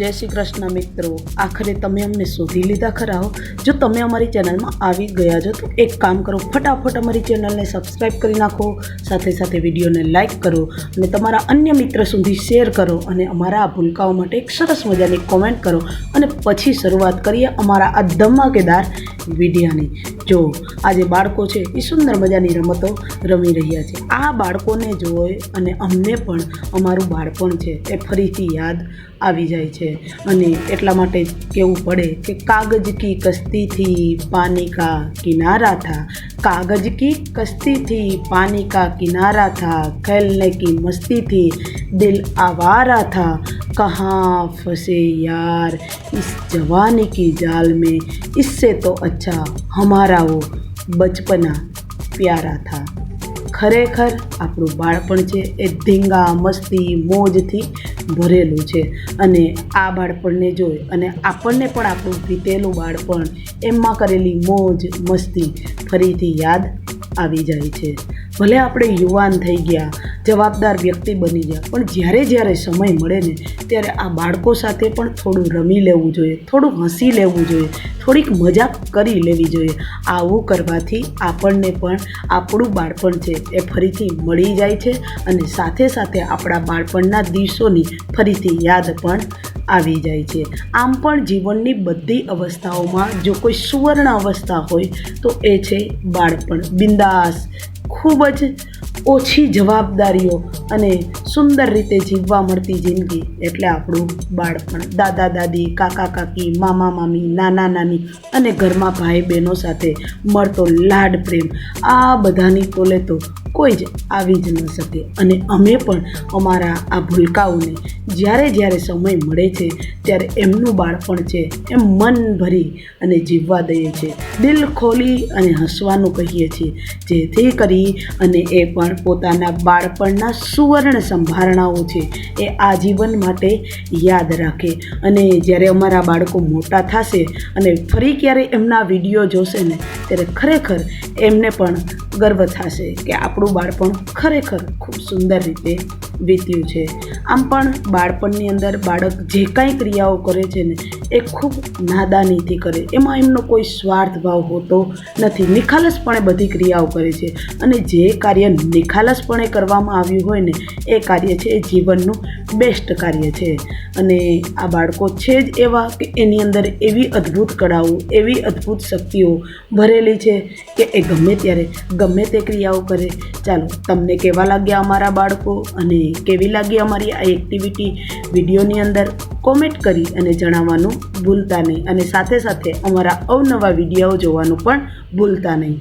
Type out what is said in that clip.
જય શ્રી કૃષ્ણ મિત્રો. આખરે તમે અમને શોધી લીધા ખરા હો? જો તમે અમારી ચેનલમાં આવી ગયા છો, તો એક કામ કરો, ફટાફટ અમારી ચેનલને સબસ્ક્રાઈબ કરી નાખો, સાથે સાથે વિડીયોને લાઇક કરો અને તમારા અન્ય મિત્ર સુધી શેર કરો અને અમારા આ ભૂલકાઓ માટે એક સરસ મજાની કોમેન્ટ કરો અને પછી શરૂઆત કરીએ અમારા આ ધમાકેદાર વિડીયાની. જો આજે બાળકો છે એ સુંદર મજાની રમતો રમી રહ્યા છે. આ બાળકોને જોઈ અને અમને પણ અમારું બાળપણ છે એ ફરીથી યાદ આવી જાય છે. અને એટલા માટે કહેવું પડે કે કાગજ કી કસ્તીથી પાની કા કિનારા થા. કાગજ કી કસ્તીથી પાની કા કિનારા થા. ખેલને કી મસ્તીથી દિલ આવારા થા. कहाँ फंसे यार इस जवानी की जाल में इससे तो अच्छा हमारा वो बचपना प्यारा था ખરેખર આપણું બાળપણ છે એ ધીંગા મસ્તી મોજથી ભરેલું છે અને આ બાળપણને જોઈ અને આપણને પણ આપણું વીતેલું બાળપણ એમાં કરેલી મોજ મસ્તી ફરીથી યાદ આવી જાય છે ભલે આપણે યુવાન થઈ ગયા જવાબદાર વ્યક્તિ બની ગયા પણ જ્યારે જ્યારે સમય મળે ને, ત્યારે આ બાળકો સાથે પણ થોડું રમી લેવું જોઈએ, થોડું હસી લેવું જોઈએ, થોડીક મજાક કરી લેવી જોઈએ. આવું કરવાથી આપણને પણ આપણું બાળપણ છે એ ફરીથી મળી જાય છે અને સાથે સાથે આપણા બાળપણના દિવસોની ફરીથી યાદ પણ આવી જાય છે. આમ પણ જીવનની બધી અવસ્થાઓમાં જો કોઈ સુવર્ણ અવસ્થા હોય, તો એ છે બાળપણ. બિંદાસ, ખૂબ જ ઓછી જવાબદારીઓ અને સુંદર રીતે જીવવા મળતી જિંદગી. એટલે આપણું બાળપણ. દાદા, દાદી, કાકા, કાકી, મામા, મામી, નાના, નાની અને ઘરમાં ભાઈ બહેનો સાથે મળતો લાડ પ્રેમ. આ બધાની તોલે તો કોઈ જ આવી જ ન શકે. અને અમે પણ અમારા આ ભૂલકાઓને જ્યારે જ્યારે સમય મળે છે, ત્યારે એમનું બાળપણ છે એમ મન ભરી અને જીવવા દઈએ છીએ. દિલ ખોલી અને હસવાનું કહીએ છીએ. જેથી કરી અને એ પણ પોતાના બાળપણના સુવર્ણ સંભારણાઓ છે એ આજીવન માટે યાદ રાખે. અને જ્યારે અમારા બાળકો મોટા થશે અને ફરી ક્યારે એમના વીડિયો જોશે ને, ત્યારે ખરેખર એમને પણ ગર્વ થશે કે આપણું બાળપણ ખરેખર ખૂબ સુંદર રીતે વીત્યું છે. આમ પણ બાળપણની અંદર બાળક જે કાંઈ ક્રિયાઓ કરે છે ને, એ ખૂબ નાદાનીથી કરે. એમાં એમનો કોઈ સ્વાર્થ ભાવ હોતો નથી. નિખાલસપણે બધી ક્રિયાઓ કરે છે. અને જે કાર્ય નિખાલસપણે કરવામાં આવ્યું હોય ને, એ કાર્ય છે એ જીવનનું બેસ્ટ કાર્ય છે. અને આ બાળકો છે જ એવા કે એની અંદર એવી અદ્ભુત કળાઓ, એવી અદ્ભુત શક્તિઓ ભરેલી છે કે એ ગમે ત્યારે ગમે તે ક્રિયાઓ કરે. ચાલો, તમને કેવા લાગ્યા અમારા બાળકો? અને કેવી લાગી અમારી આ એક્ટિવિટી વિડીયોની અંદર કોમેન્ટ કરી અને જણાવવાનું ભૂલતા નહીં. અને સાથે સાથે અમારા અવનવા વીડિયો જોવાનું પણ ભૂલતા નહીં.